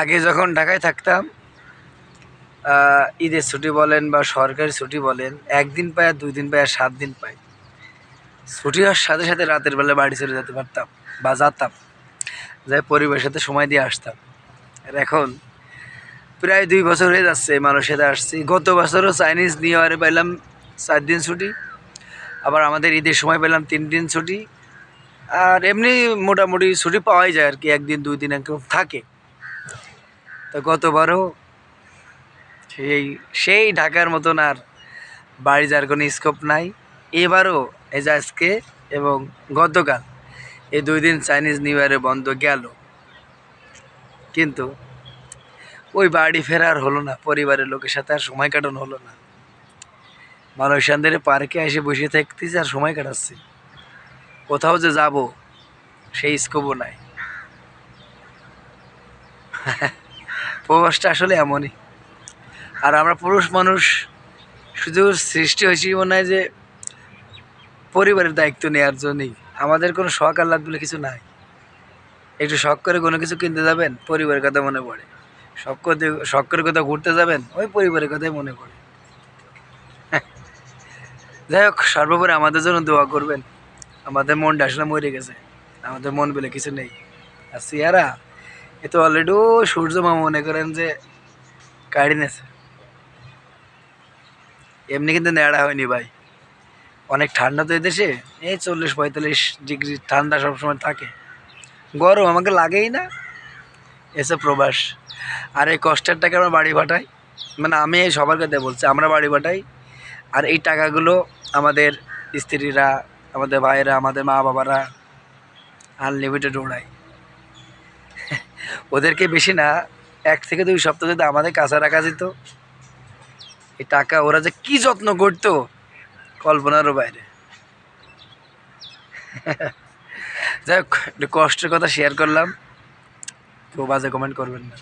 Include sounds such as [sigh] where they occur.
আগে যখন ঢাকায় থাকতাম ঈদের ছুটি বলেন বা সরকারি ছুটি বলেন, একদিন পায় আর দুই দিন পায় আর সাত দিন পাই। ছুটি হওয়ার সাথে সাথে রাতের বেলা বাড়ি চলে যেতে পারতাম বা যেতাম, যাই পরিবারের সাথে সময় দিয়ে আসতাম। আর এখন প্রায় দুই বছর হয়ে যাচ্ছে সাথে আসছি। গত বছরও চাইনিজ নিউ ইয়ারে পাইলাম চার দিন ছুটি, আবার আমাদের ঈদের সময় পেলাম তিন দিন ছুটি। আর এমনি মোটামুটি ছুটি পাওয়াই যায় আর কি, একদিন, দুই দিন একদম থাকে। তো গতবারও সেই সেই ঢাকার মতন আর বাড়ি যাওয়ার কোনো স্কোপ নাই। এবারও এই যে আজকে এবং গতকাল এই দুই দিন চাইনিজ নিউ ইয়ারে বন্ধ গেল। কিন্তু ওই বাড়ি ফেরার হলো না, পরিবারের লোকের সাথে আর সময় কাটানো হলো না। মানুষ সান্দের পার্কে এসে বসে থাকতেছি আর সময় কাটাচ্ছি। কোথাও যে যাব, সেই স্কোপও নাই। [laughs] প্রবাসটা আসলে এমনই। আর আমরা পুরুষ মানুষ, শুধু সৃষ্টি হয়েছি মনে হয় যে, পরিবারের দায়িত্ব নেওয়ার জন্যই। আমাদের কোনো শখ আহ্লাদ বলে কিছু নাই। একটু শখ করে কোনো কিছু কিনতে যাবেন, পরিবারের কথা মনে পড়ে। শখ করতে, শখ করে কোথাও ঘুরতে যাবেন, ওই পরিবারের কথাই মনে পড়ে। [laughs] যাই হোক, সর্বোপরি আমাদের জন্য দোয়া করবেন। আমাদের মনটা আসলে মরে গেছে। আমাদের মন বলে কিছু নেই। আর সিয়ারা এ তো অলরেডি সূর্য মা মনে করেন যে কাড়ি নেছে। এমনি কিন্তু নেড়া হয়নি ভাই। অনেক ঠান্ডা তো এদেশে, এই চল্লিশ পঁয়তাল্লিশ ডিগ্রি ঠান্ডা সবসময় থাকে। গরম আমাকে লাগেই না। এসে প্রবাস। আর এই কষ্টের টাকা আমরা বাড়ি পাঠাই মানে আমি এই সবার কথা বলছি, আমরা বাড়ি পাঠাই আর এই টাকাগুলো আমাদের স্ত্রীরা, আমাদের ভাইয়েরা, আমাদের মা বাবারা আনলিমিটেড ওড়ায় ওদেরকে বেশি না, এক থেকে দুই সপ্তাহ যদি আমাদের কাছে রাখা যেত, এই টাকা ওরা যে কি যত্ন করতো, কল্পনারও বাইরে। যাই হোক, একটু কষ্টের কথা শেয়ার করলাম। কেউ বাজে কমেন্ট করবেন না।